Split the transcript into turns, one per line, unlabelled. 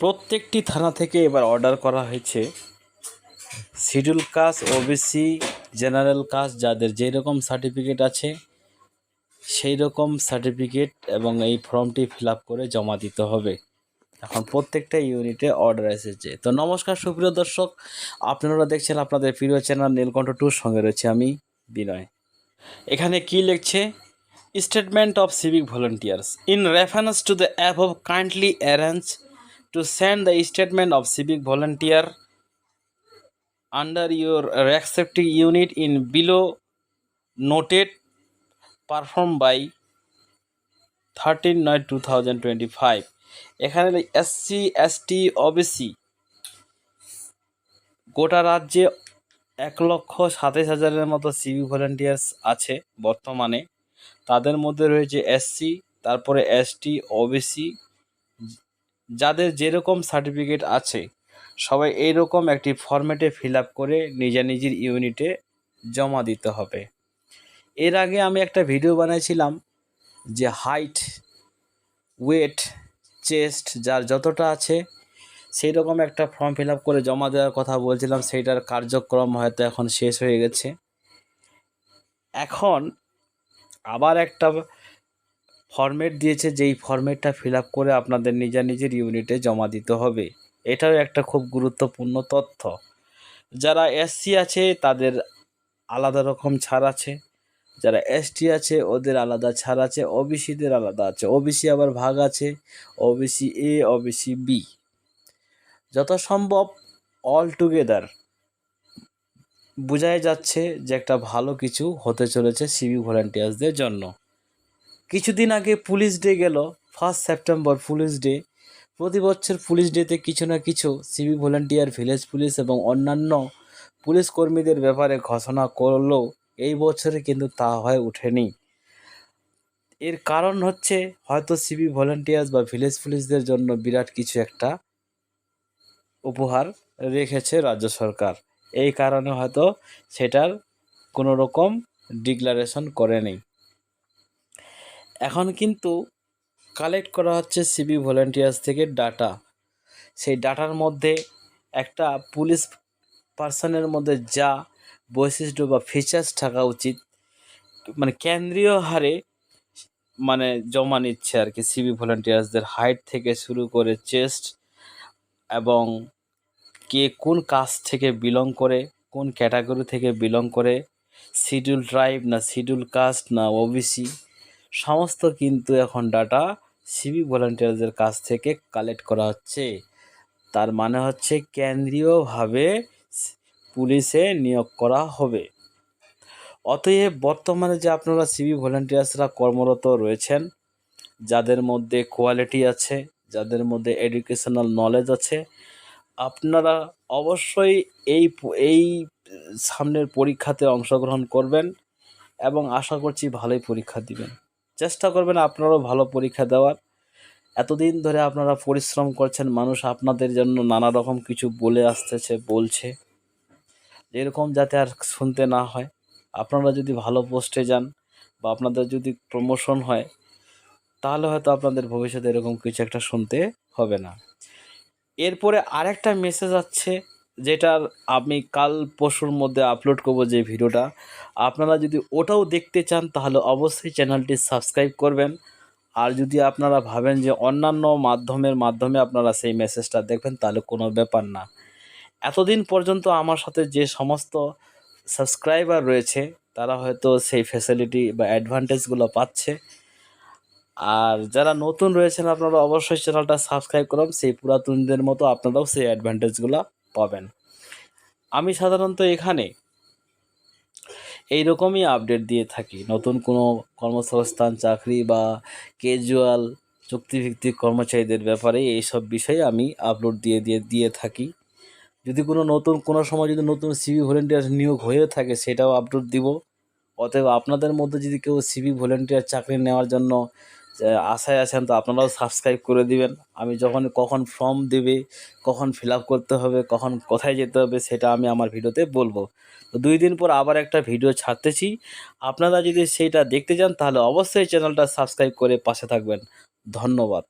প্রত্যেকটি থানা থেকে এবার অর্ডার করা হয়েছে। Schedule caste OBC general caste যাদের যেই রকম সার্টিফিকেট আছে সেই রকম সার্টিফিকেট এবং এই ফর্মটি ফিল করে জমা দিতে হবে। এখন প্রত্যেকটা ইউনিটে অর্ডার এসেছে। তো নমস্কার, সুপ্রিয় দর্শক, আপনারা দেখছেন আপনাদের প্রিয় চ্যানেল নীলকণ্ঠ টুর, সঙ্গে রয়েছে আমি, বিনয়। এখানে কি লিখছে? Statement of civic volunteers in reference to the above kindly arrange to send the statement of civic volunteer under your respective unit in below noted, performed by thirteen নয় টু থাউজেন্ড টোয়েন্টি ফাইভ এখানে SC ST OBC গোটা রাজ্যে এক লক্ষ সাতাশ হাজারের মতো CV volunteers আছে বর্তমানে। তাদের মধ্যে রয়েছে এসসি তারপরে এসটি ওবিসি যাদের যেরকম সার্টিফিকেট আছে, সবাই এইরকম একটি ফরম্যাটে ফিল আপ করে নিজের নিজের ইউনিটে জমা দিতে হবে। এর আগে আমি একটা ভিডিও বানিয়েছিলাম যে হাইট ওয়েট চেস্ট যার যতটা আছে সেই রকম একটা ফর্ম ফিল আপ করে জমা দেওয়ার কথা বলছিলাম, সেইটার কার্যক্রম হয়তো এখন শেষ হয়ে গেছে। এখন আবার একটা ফরম্যাট দিয়েছে, যেই ফরম্যাটটা ফিল করে আপনাদের নিজের নিজের ইউনিটে জমা দিতে হবে। এটাও একটা খুব গুরুত্বপূর্ণ তথ্য। যারা এসসি আছে, তাদের আলাদা রকম ছাড় আছে। যারা এসটি আছে, ওদের আলাদা ছাড় আছে। ওবিসিদের আলাদা আছে। ওবিসি আবার ভাগ আছে। ওবিসি এ ওবিসি বি যত সম্ভব অল টুগেদার বোঝাই যাচ্ছে যে একটা ভালো কিছু হতে চলেছে সিভি ভলেন্টিয়ার্সদের জন্য। কিছুদিন আগে পুলিশ ডে গেল ফার্স্ট সেপ্টেম্বর পুলিশ ডে। প্রতি বছর পুলিশ ডেতে কিছু না কিছু সিভি ভলেন্টিয়ার ভিলেজ পুলিশ এবং অন্যান্য পুলিশ কর্মীদের ব্যাপারে ঘোষণা করলেও এই বছরে কিন্তু তা হয়ে ওঠেনি। এর কারণ হচ্ছে, হয়তো সিভি ভলেন্টিয়ার্স বা ভিলেজ পুলিশদের জন্য বিরাট কিছু একটা উপহার রেখেছে রাজ্য সরকার। এই কারণে হয়তো সেটার কোনো রকম ডিক্লারেশন করেনি। এখন কিন্তু কালেক্ট করা হচ্ছে সিবি ভলেন্টিয়ার্স থেকে ডাটা সেই ডাটার মধ্যে একটা পুলিশ পার্সনের মধ্যে যা বৈশিষ্ট্য বা ফিচার্স থাকা উচিত মানে কেন্দ্রীয় হারে মানে জমা নিচ্ছে আর কি সিবি ভলেন্টিয়ার্সদের হাইট থেকে শুরু করে চেস্ট এবং কে কোন কাস্ট থেকে বিলং করে, কোন ক্যাটাগরি থেকে বিলং করে শিডিউল ট্রাইব না শিডিউল কাস্ট না ওবিসি সমস্ত কিন্তু এখন ডাটা সিভি ভলান্টিয়ারদের কাছ থেকে কালেক্ট করা হচ্ছে। তার মানে হচ্ছে কেন্দ্রীয়ভাবে পুলিশে নিয়োগ করা হবে। অতএব বর্তমানে যে আপনারা সিভি ভলান্টিয়ার্সরা কর্মরত রয়েছেন, যাদের মধ্যে কোয়ালিটি আছে, যাদের মধ্যে এডুকেশনাল নলেজ আছে, আপনারা অবশ্যই এই এই সামনের পরীক্ষাতে অংশগ্রহণ করবেন এবং আশা করছি ভালোই পরীক্ষা দিবেন। চেষ্টা করবেন আপনারাও ভালো পরীক্ষা দেওয়ার। এতদিন ধরে আপনারা পরিশ্রম করছেন, মানুষ আপনাদের জন্য নানা রকম কিছু বলে আসতেছে, বলছে। এরকম যাতে আর শুনতে না হয়। আপনারা যদি ভালো পোস্টে যান বা আপনাদের যদি প্রমোশন হয়, তাহলে হয়তো আপনাদের ভবিষ্যতে এরকম কিছু একটা শুনতে হবে না। এরপরে আরেকটা মেসেজ আছে যেটার আমি কাল পরশুর মধ্যে আপলোড করব যে ভিডিওটা। আপনারা যদি ওটাও দেখতে চান, তাহলে অবশ্যই চ্যানেলটি সাবস্ক্রাইব করবেন। আর যদি আপনারা ভাবেন যে অন্যান্য মাধ্যমের মাধ্যমে আপনারা সেই মেসেজটা দেখবেন, তাহলে কোনো ব্যাপার না। এতদিন পর্যন্ত আমার সাথে যে সমস্ত সাবস্ক্রাইবার রয়েছে, তারা হয়তো সেই ফ্যাসিলিটি বা অ্যাডভান্টেজগুলো পাচ্ছে। আর যারা নতুন রয়েছেন, আপনারা অবশ্যই চ্যানেলটা সাবস্ক্রাইব করুন। সেই পুরাতনদের মতো আপনারাও সেই অ্যাডভান্টেজগুলো পাবেন। আমি সাধারণত এখানে এই রকমই আপডেট দিয়ে থাকি। নতুন কোনো কর্মসংস্থান, চাকরি বা ক্যাজুয়াল চুক্তিভিত্তিক কর্মচারীদের ব্যাপারে এইসব বিষয়ে আমি আপলোড দিয়ে দিয়ে দিয়ে থাকি। যদি কোনো নতুন, কোনো সময় যদি নতুন সিভি ভলেন্টিয়ার নিয়োগ হয়ে থাকে, সেটাও আপলোড দিব। অতএব আপনাদের মধ্যে যদি কেউ সিভি ভলেন্টিয়ার চাকরি নেওয়ার জন্য আশায় আছেন, তো আপনারাও সাবস্ক্রাইব করে দিবেন। আমি যখন কখন ফর্ম দেবে, কখন ফিল করতে হবে, কখন কোথায় যেতে হবে, সেটা আমি আমার ভিডিওতে বলব। তো দুই দিন পর আবার একটা ভিডিও ছাড়তেছি। আপনারা যদি সেটা দেখতে চান, তাহলে অবশ্যই চ্যানেলটা সাবস্ক্রাইব করে পাশে থাকবেন। ধন্যবাদ।